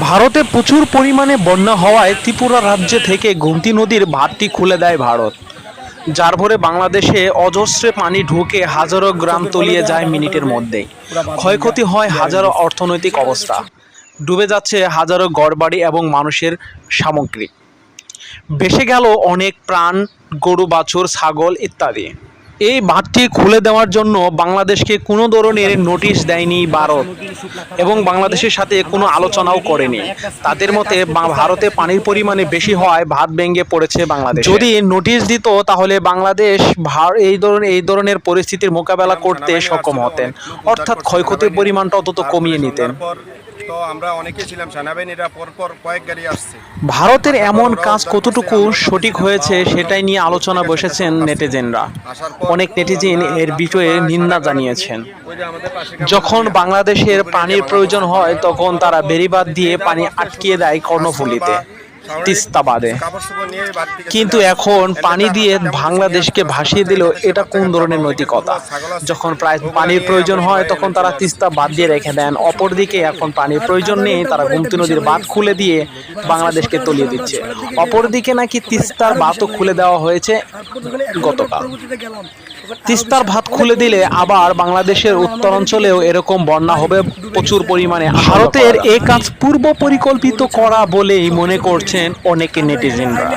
ভারতে প্রচুর পরিমাণে বন্যা হওয়ায় ত্রিপুরা রাজ্য থেকে গোমতী নদীর ভাতটি খুলে দেয় ভারত। যার ভরে বাংলাদেশে অজস্রে পানি ঢুকে হাজারো গ্রাম তলিয়ে যায় মিনিটের মধ্যেই। ক্ষয়ক্ষতি হয় হাজারো অর্থনৈতিক অবস্থা। ডুবে যাচ্ছে হাজারো গড়বাড়ি এবং মানুষের সামগ্রী। ভেসে গেল অনেক প্রাণ, গরু, বাছুর, ছাগল ইত্যাদি। এই বাঁধটি খুলে দেওয়ার জন্য বাংলাদেশকে কোনো ধরনের নোটিশ দেয়নি ভারত এবং বাংলাদেশের সাথে কোনো আলোচনাও করেনি। তাদের মতে ভারতে পানির পরিমাণে বেশি হওয়ায় ভাত ভেঙে পড়েছে বাংলাদেশ। যদি নোটিশ দিত, তাহলে বাংলাদেশ এই ধরনের এই ধরনের পরিস্থিতির মোকাবেলা করতে সক্ষম হতেন। অর্থাৎ ক্ষয়ক্ষতির পরিমাণটা অন্তত কমিয়ে নিতেন। তো আমরা অনেকে ছিলাম সেনাবাহিনীরা পরপর কয়েক গাড়ি আসছে। ভারতের এমন কাজ কতটুকু সঠিক হয়েছে সেটাই নিয়ে আলোচনা বসেছেন নেটিজেনরা। অনেক নেটিজেন এর বিষয়ে নিন্দা জানিয়েছেন। যখন বাংলাদেশের পানির প্রয়োজন হয় তখন তারা বেরিবাদ দিয়ে পানি আটকিয়ে দেয় কর্ণফুলিতে। তিস্তা বাঁধে কিন্তু এখন পানি দিয়ে বাংলাদেশকে ভাসিয়ে দিল এটা কোন ধরনের নৈতিকতা? যখন প্রায় পানির প্রয়োজন হয় তখন তারা তিস্তা বাদ দিয়ে রেখে দেন। অপরদিকে এখন পানির প্রয়োজন নেই তারা গুমতি নদীর বাঁধ খুলে দিয়ে বাংলাদেশকে তলিয়ে দিচ্ছে। অপরদিকে নাকি তিস্তার বাঁধও খুলে দেওয়া হয়েছে গতকাল। তিস্তার ভাত খুলে দিলে আবার বাংলাদেশের উত্তরাঞ্চলেও এরকম বন্যা হবে প্রচুর পরিমাণে। ভারতের এ কাজ পূর্ব পরিকল্পিত করা বলেই মনে করছেন অনেকে নেটিজেনরা।